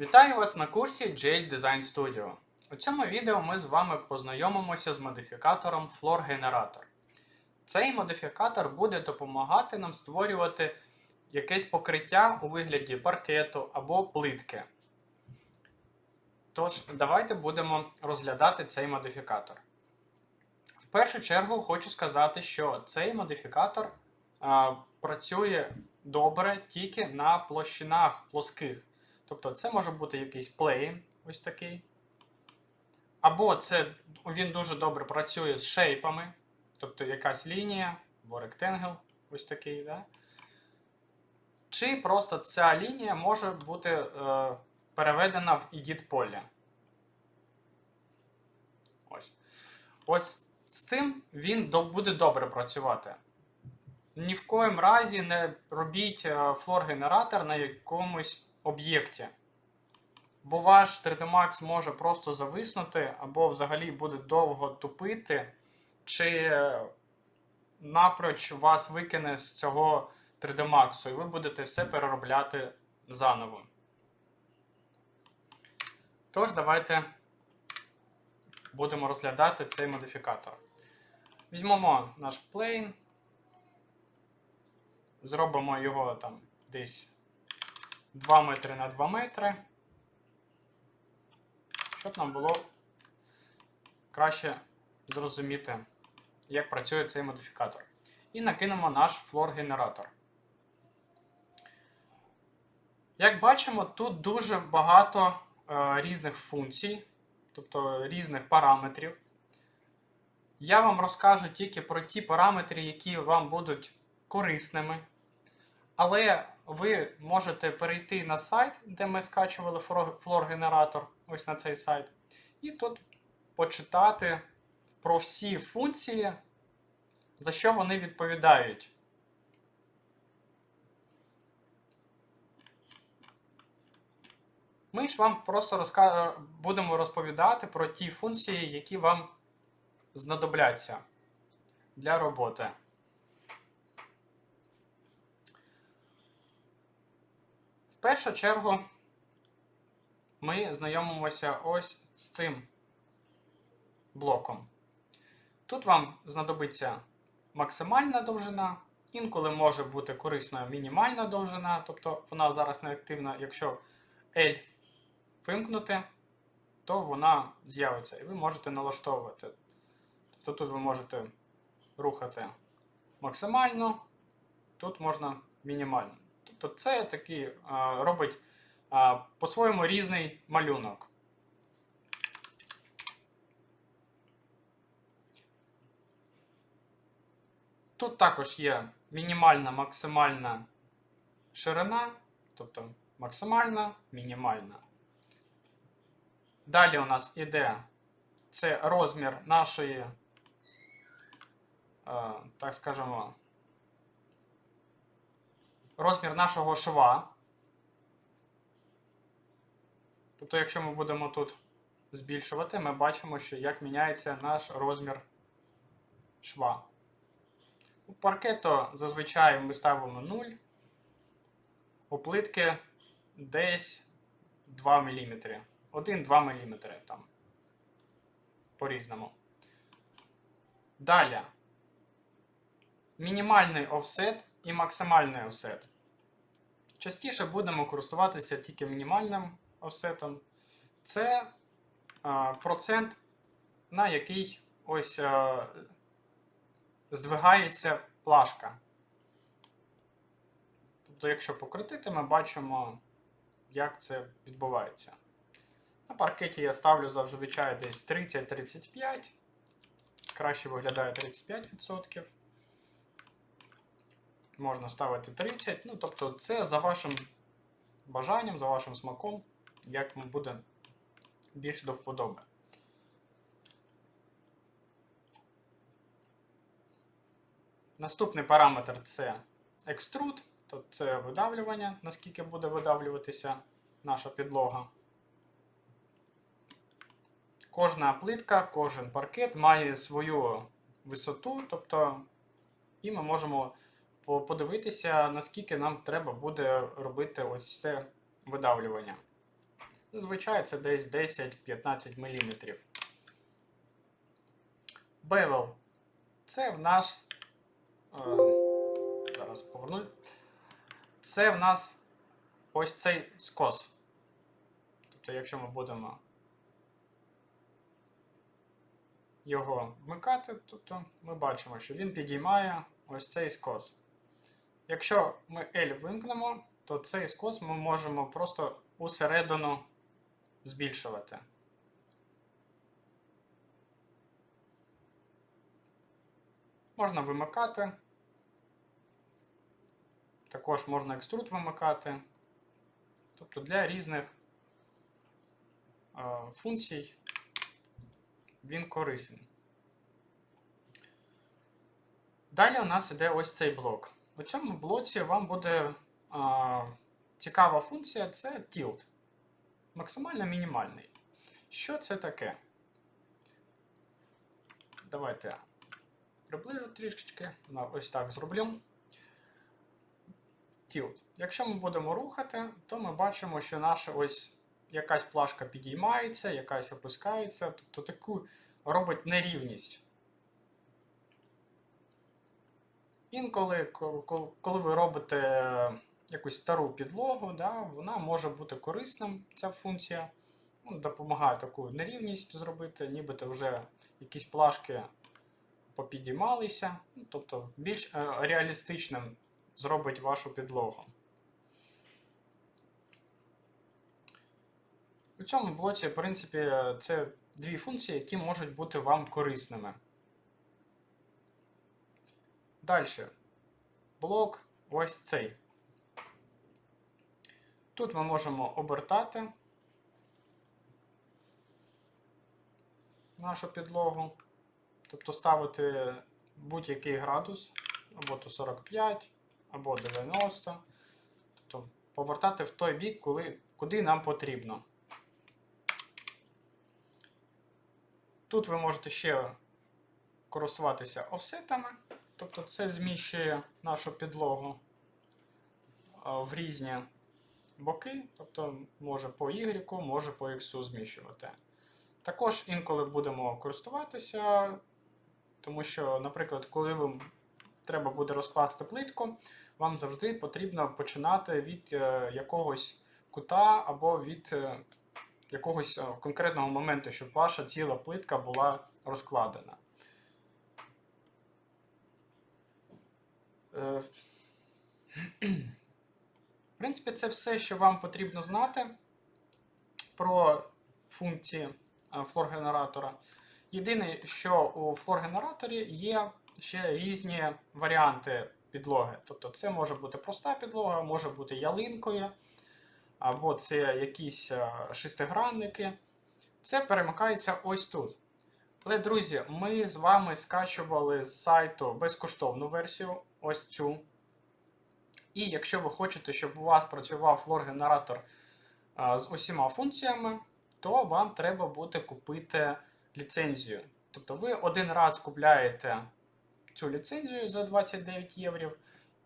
Вітаю вас на курсі GL Design Studio. У цьому відео ми з вами познайомимося з модифікатором Floor Generator. Цей модифікатор буде допомагати нам створювати якесь покриття у вигляді паркету або плитки. Тож, давайте будемо розглядати цей модифікатор. В першу чергу хочу сказати, що цей модифікатор а, працює добре тільки на площинах плоских. Тобто це може бути якийсь плейн, ось такий. Або це він дуже добре працює з шейпами, тобто якась лінія, або ректенгл, ось такий. Да? Чи просто ця лінія може бути е, переведена в edit поле. Ось. Ось з цим він буде добре працювати. Ні в коїм разі не робіть флор-генератор на якомусь об'єкті. Бо ваш 3D Max може просто зависнути, або взагалі буде довго тупити, чи напроч вас викине з цього 3D Max, і ви будете все переробляти заново. Тож, давайте будемо розглядати цей модифікатор. Візьмемо наш plane, зробимо його там десь 2 метри на 2 метри, щоб нам було краще зрозуміти, як працює цей модифікатор. І накинемо наш флор-генератор. Як бачимо, тут дуже багато е, різних функцій, тобто різних параметрів. Я вам розкажу тільки про ті параметри, які вам будуть корисними. Але ви можете перейти на сайт, де ми скачували флор-генератор, ось на цей сайт, і тут почитати про всі функції, за що вони відповідають. Ми ж вам просто розка... будемо розповідати про ті функції, які вам знадобляться для роботи. Першу чергу ми знайомимося ось з цим блоком. Тут вам знадобиться максимальна довжина, інколи може бути корисною мінімальна довжина, тобто вона зараз не активна. Якщо L вимкнути, то вона з'явиться і ви можете налаштовувати. Тобто тут ви можете рухати максимально, тут можна мінімально. Тобто це такий робить по-своєму різний малюнок. Тут також є мінімальна, максимальна ширина, тобто максимальна, мінімальна. Далі у нас іде це розмір нашої, так скажемо, розмір нашого шва. Тобто, якщо ми будемо тут збільшувати, ми бачимо, що як міняється наш розмір шва. У паркету зазвичай ми ставимо 0, у плитки десь 2 мм. 1-2 мм там. По-різному. Далі. Мінімальний офсет і максимальний офсет. Частіше будемо користуватися тільки мінімальним офсетом. Це процент, на який ось здвигається плашка. Тобто, якщо покрутити, ми бачимо, як це відбувається. На паркеті я ставлю зазвичай десь 30-35. Краще виглядає 35%. Можна ставити 30. Ну, тобто, це за вашим бажанням, за вашим смаком, як вам буде більш до вподоби. Наступний параметр це екструд, тобто це видавлювання, наскільки буде видавлюватися наша підлога. Кожна плитка, кожен паркет має свою висоту, тобто, і ми можемо подивитися, наскільки нам треба буде робити ось це видавлювання. Зазвичай це десь 10-15 мм. Bevel. Це в нас. Е, зараз поверну. Це в нас ось цей скос. Тобто, якщо ми будемо його вмикати, тобто ми бачимо, що він підіймає ось цей скос. Якщо ми L вимкнемо, то цей скос ми можемо просто усередину збільшувати. Можна вимикати. Також можна екструд вимикати. Тобто для різних е, функцій він корисний. Далі у нас іде ось цей блок. У цьому блоці вам буде а, цікава функція це tilt. Максимально мінімальний. Що це таке? Давайте приближу трішечки. Ось так зроблю. Tilt. Якщо ми будемо рухати, то ми бачимо, що наша ось якась плашка підіймається, якась опускається, тобто таку робить нерівність. Інколи, коли ви робите якусь стару підлогу, да, вона може бути корисним, ця функція. Ну, допомагає таку нерівність зробити, нібито вже якісь плашки попідіймалися. Ну, тобто більш е, реалістичним зробить вашу підлогу. У цьому блоці, в принципі, це дві функції, які можуть бути вам корисними. Далі. Блок ось цей. Тут ми можемо обертати нашу підлогу, тобто ставити будь-який градус, або то 45, або 90. Тобто повертати в той бік, коли, куди нам потрібно. Тут ви можете ще користуватися офсетами, тобто це зміщує нашу підлогу в різні боки, тобто може по Y, може по X зміщувати. Також інколи будемо користуватися, тому що, наприклад, коли вам треба буде розкласти плитку, вам завжди потрібно починати від е, якогось кута або від е, якогось е, конкретного моменту, щоб ваша ціла плитка була розкладена. В принципі, це все, що вам потрібно знати про функції е, флор-генератора. Єдине, що у флор-генераторі є ще різні варіанти підлоги. Тобто, це може бути проста підлога, може бути ялинкою, або це якісь е, шестигранники. Це перемикається ось тут. Але, друзі, ми з вами скачували з сайту безкоштовну версію, ось цю. І якщо ви хочете, щоб у вас працював флор-генератор з усіма функціями, то вам треба буде купити ліцензію. Тобто ви один раз купляєте цю ліцензію за 29 євро,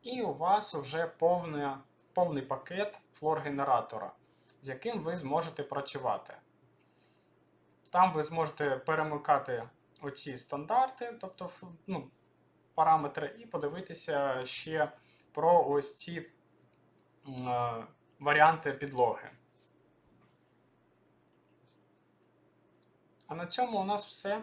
і у вас вже повний, повний пакет флор-генератора, з яким ви зможете працювати. Там ви зможете перемикати оці стандарти, тобто ну, параметри, і подивитися ще про ось ці е, варіанти підлоги. А на цьому у нас все.